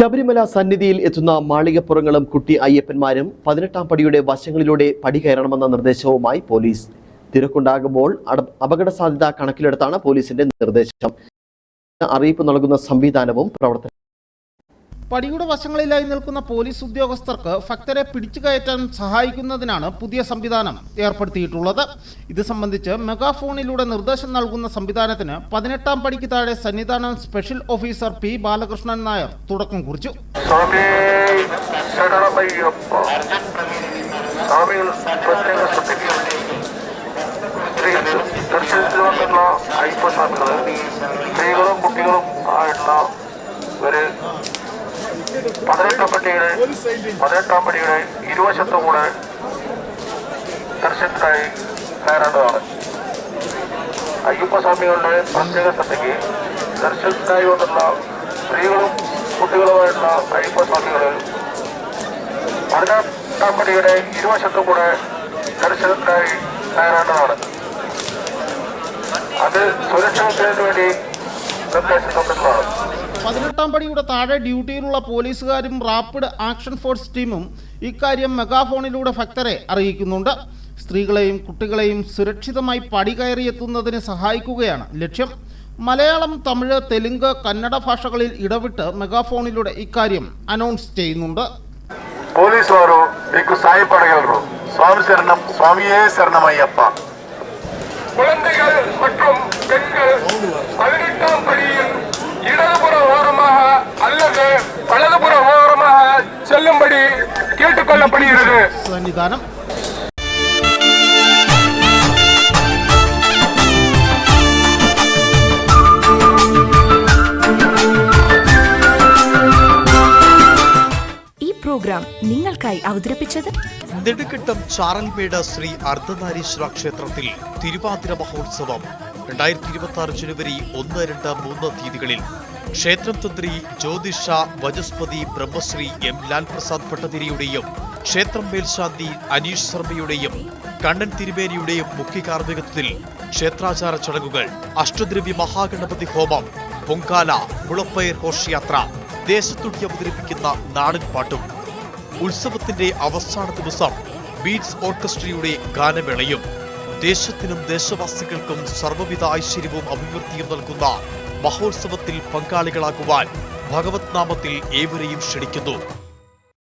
ശബരിമല സന്നിധിയിൽ എത്തുന്ന മാളികപ്പുറങ്ങളും കുട്ടി അയ്യപ്പന്മാരും പതിനെട്ടാം പടിയുടെ വശങ്ങളിലൂടെ പടി കയറണമെന്ന നിർദ്ദേശവുമായി പോലീസ്. തിരക്കുണ്ടാകുമ്പോൾ അപകട സാധ്യത കണക്കിലെടുത്താണ് പോലീസിന്റെ നിർദ്ദേശം. അറിയിപ്പ് നൽകുന്ന സംവിധാനവും പ്രവർത്തനം പടിയുടെ വശങ്ങളിലായി നിൽക്കുന്ന പോലീസ് ഉദ്യോഗസ്ഥർക്ക് ഭക്തരെ പിടിച്ചു കയറ്റാൻ സഹായിക്കുന്നതിനാണ് പുതിയ സംവിധാനം ഏർപ്പെടുത്തിയിട്ടുള്ളത്. ഇത് സംബന്ധിച്ച് മെഗാഫോണിലൂടെ നിർദ്ദേശം നൽകുന്ന സംവിധാനത്തിന് പതിനെട്ടാം പടിക്ക് താഴെ Sannidhanam special officer P Balakrishnan Nair തുടക്കം കുറിച്ചു. പതിനെട്ടാം പടിയുടെ പതിനെട്ടാം പടിയുടെ ഇരുവശത്തും കൂടെ ദർശനത്തിനായി കയറേണ്ടതാണ് അയ്യപ്പസ്വാമികളുടെ പ്രത്യേക ശ്രദ്ധയ്ക്ക് ദർശനത്തിനായി കൊണ്ടുള്ള സ്ത്രീകളും കുട്ടികളുമായിട്ടുള്ള അയ്യപ്പസ്വാമികൾ പതിനെട്ടാം പടിയുടെ ഇരുവശത്തും കൂടെ ദർശനത്തിനായി കയറേണ്ടതാണ് അത് സുരക്ഷിതത്വത്തിന് വേണ്ടി പതിനെട്ടാം പടിയുടെ താഴെ ഡ്യൂട്ടിയിലുള്ള പോലീസുകാരും റാപ്പിഡ് ആക്ഷൻ ഫോഴ്സ് ടീമും ഇക്കാര്യം മെഗാഫോണിലൂടെ ഭക്തരെ അറിയിക്കുന്നുണ്ട് സ്ത്രീകളെയും കുട്ടികളെയും സുരക്ഷിതമായി പടി കയറിയെത്തുന്നതിന് സഹായിക്കുകയാണ് ലക്ഷ്യം മലയാളം തമിഴ് തെലുങ്ക് കന്നഡ ഭാഷകളിൽ ഇടവിട്ട് മെഗാഫോണിലൂടെ ഇക്കാര്യം അനൗൺസ് ചെയ്യുന്നുണ്ട് పోలీసు వారు మీకు సాయపడగలరు స్వామి శరణం స్వామియే శరణమయ్యప్ప குழந்தைகள் மற்றும் பெண்கள் கேட்டுக்கொள்ளப்படுகிறது സന്നിധാനം ഈ പ്രോഗ്രാം നിങ്ങൾക്കായി അവതരിപ്പിച്ചത് നെടുങ്കണ്ടം ചാറൽമേട് ശ്രീ അർദ്ധനാരീശ്വര ക്ഷേത്രത്തിൽ തിരുവാതിര മഹോത്സവം രണ്ടായിരത്തി ഇരുപത്തി ആറ് ജനുവരി ഒന്ന് രണ്ട് മൂന്ന് തീയതികളിൽ ക്ഷേത്രം തന്ത്രി ജ്യോതിഷ വജസ്പതി ബ്രഹ്മശ്രീ എം ലാൽ പ്രസാദ് ഭട്ടതിരിയുടെയും ക്ഷേത്രം മേൽശാന്തി അനീഷ് ശർമ്മയുടെയും കണ്ണൻ തിരുമേനിയുടെയും മുഖ്യ ക്ഷേത്രാചാര ചടങ്ങുകൾ അഷ്ടദ്രവ്യ മഹാഗണപതി ഹോമം പൊങ്കാല മുളപ്പയർ ഘോഷയാത്ര ദേശത്തുടി അവതരിപ്പിക്കുന്ന നാടൻ പാട്ടും. ഉത്സവത്തിന്റെ അവസാന ദിവസം ബീറ്റ്സ് ഓർക്കസ്ട്രയുടെ ഗാനമേളയും ദേശത്തിനും ദേശവാസികൾക്കും സർവവിധ ഐശ്വര്യവും അഭിവൃദ്ധിയും നൽകുന്ന മഹോത്സവത്തിൽ പങ്കാളികളാകുവാൻ ഭഗവത് നാമത്തിൽ ഏവരെയും ക്ഷണിക്കുന്നു.